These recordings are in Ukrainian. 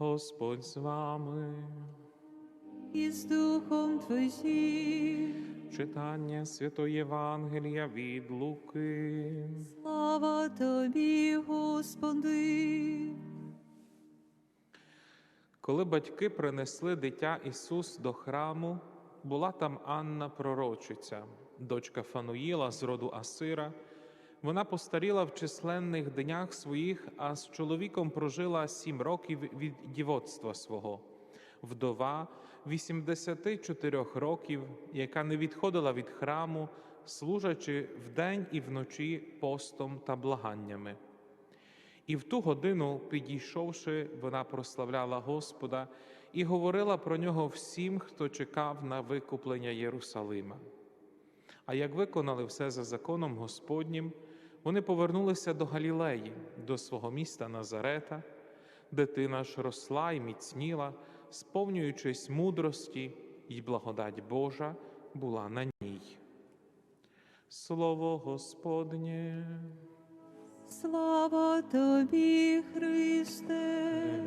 Господь з вами. і з Духом Твоїм. Читання Святої Євангелія від Луки. Слава Тобі, Господи. Коли батьки принесли дитя Ісус до храму, була там Анна пророчиця, дочка Фануїла з роду Асира. Вона постаріла в численних днях своїх, а з чоловіком прожила сім років від дівоцтва свого. Вдова 84 років, яка не відходила від храму, служачи вдень і вночі постом та благаннями. І в ту годину, підійшовши, вона прославляла Господа і говорила про нього всім, хто чекав на викуплення Єрусалима. А як виконали все за законом Господнім, вони повернулися до Галілеї, до свого міста Назарета. Дитина ж росла і міцніла, сповнюючись мудрості, і благодать Божа була на ній. Слово Господнє. Слава Тобі, Христе.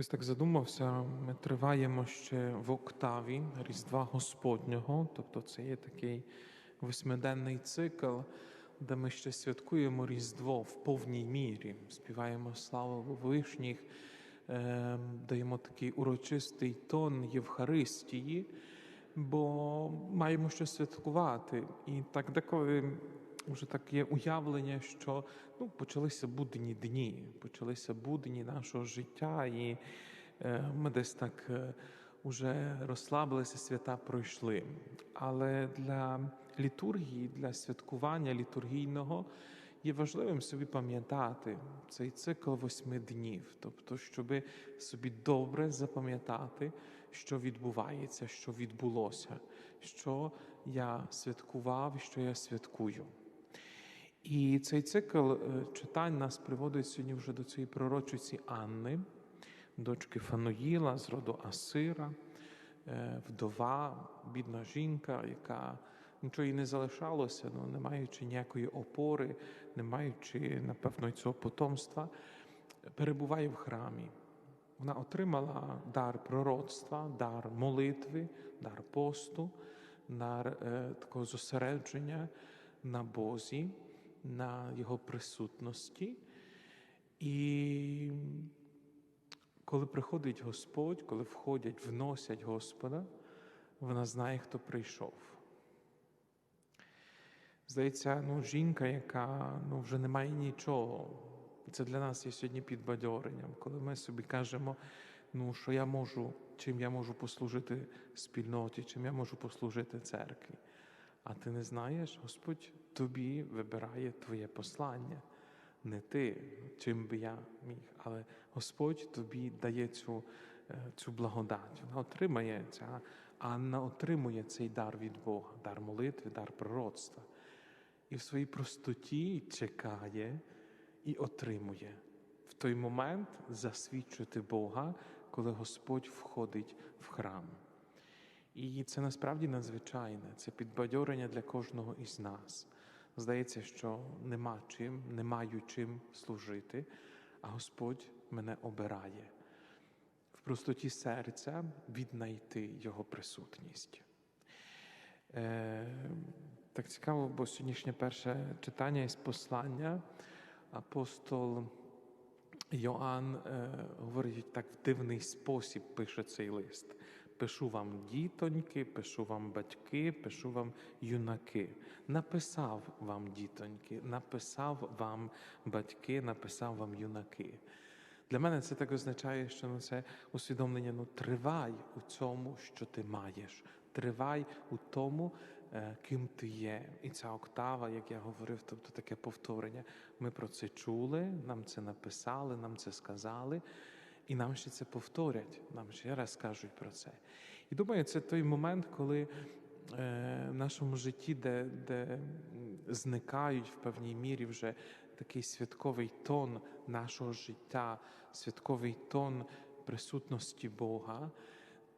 Якось так задумався, ми триваємо ще в октаві Різдва Господнього, тобто це є такий восьмиденний цикл, де ми ще святкуємо Різдво в повній мірі, співаємо славу вишніх, е, даємо такий урочистий тон Євхаристії, бо маємо що святкувати. І так деколи вже так є уявлення, що ну, почалися будні дні, почалися будні нашого життя, і е, ми десь так е, уже розслабилися, свята пройшли. Але для літургії, для святкування літургійного є важливим собі пам'ятати цей цикл восьми днів, тобто, щоб собі добре запам'ятати, що відбувається, що відбулося, що я святкував, що я святкую. І цей цикл е, читань нас приводить сьогодні вже до цієї пророчиці Анни, дочки Фануїла з роду Асира, е, вдова, бідна жінка, яка нічого їй не залишалося, ну, не маючи ніякої опори, не маючи, напевно, цього потомства, перебуває в храмі. Вона отримала дар пророцтва, дар молитви, дар посту, дар е, такого зосередження на Бозі, на Його присутності. І коли приходить Господь, коли входять, вносять Господа, вона знає, хто прийшов. Здається, ну, жінка, яка ну, вже не має нічого. Це для нас є сьогодні підбадьоренням, коли ми собі кажемо, ну, що я можу, чим я можу послужити спільноті, чим я можу послужити церкві. А ти не знаєш, Господь тобі вибирає твоє послання, не ти, чим би я міг, але Господь тобі дає цю, е, цю благодать. Вона отримає ця, Анна отримує цей дар від Бога, дар молитви, дар пророцтва. І в своїй простоті чекає і отримує в той момент засвідчити Бога, коли Господь входить в храм. І це насправді надзвичайне, це підбадьорення для кожного із нас. Здається, що нема чим, не маю чим служити, а Господь мене обирає в простоті серця віднайти Його присутність. Е, Так цікаво, бо сьогоднішнє перше читання із послання апостол Йоанн е, говорить так в дивний спосіб, пише цей лист. Пишу вам дітоньки, пишу вам батьки, пишу вам юнаки. Написав вам дітоньки, написав вам батьки, написав вам юнаки. Для мене це так означає, що ну, це усвідомлення ну, тривай у цьому, що ти маєш, тривай у тому, е, ким ти є. І ця октава, як я говорив, тобто таке повторення. Ми про це чули, нам це написали, нам це сказали. І нам ще це повторять, нам ще раз кажуть про це. І думаю, це той момент, коли е, в нашому житті, де, де зникають в певній мірі вже такий святковий тон нашого життя, святковий тон присутності Бога,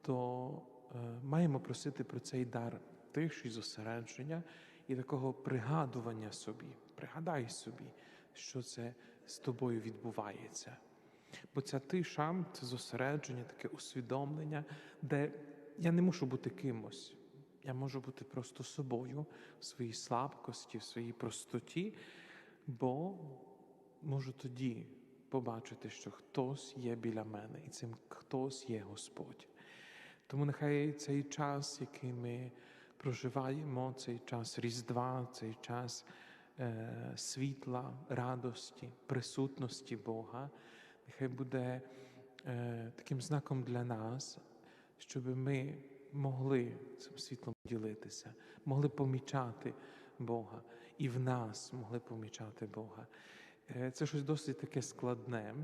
то е, маємо просити про цей дар тиші, зосередження і такого пригадування собі. Пригадай собі, що це з тобою відбувається. Бо ця тиша, це зосередження, таке усвідомлення, де я не мушу бути кимось. Я можу бути просто собою в своїй слабкості, в своїй простоті, бо можу тоді побачити, що хтось є біля мене, і цим хтось є Господь. Тому нехай цей час, який ми проживаємо, цей час Різдва, цей час е, світла, радості, присутності Бога, нехай буде е, таким знаком для нас, щоб ми могли цим світлом ділитися, могли помічати Бога і в нас могли помічати Бога. Е, Це щось досить таке складне,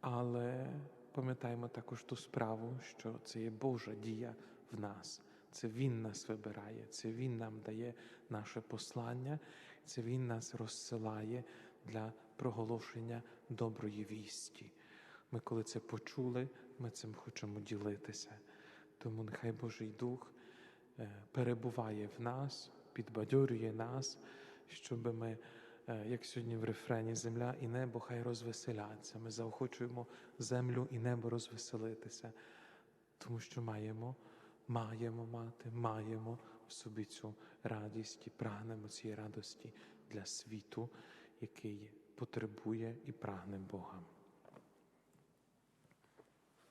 але пам'ятаємо також ту справу, що це є Божа дія в нас. Це Він нас вибирає, це Він нам дає наше послання, це Він нас розсилає для проголошення доброї вісті. Ми, коли це почули, ми цим хочемо ділитися. Тому нехай Божий Дух е, перебуває в нас, підбадьорює нас, щоб ми, е, як сьогодні в рефрені, земля і небо хай розвеселяться. Ми заохочуємо землю і небо розвеселитися, тому що маємо, маємо мати, маємо в собі цю радість і прагнемо цієї радості для світу, який потребує і прагне Бога.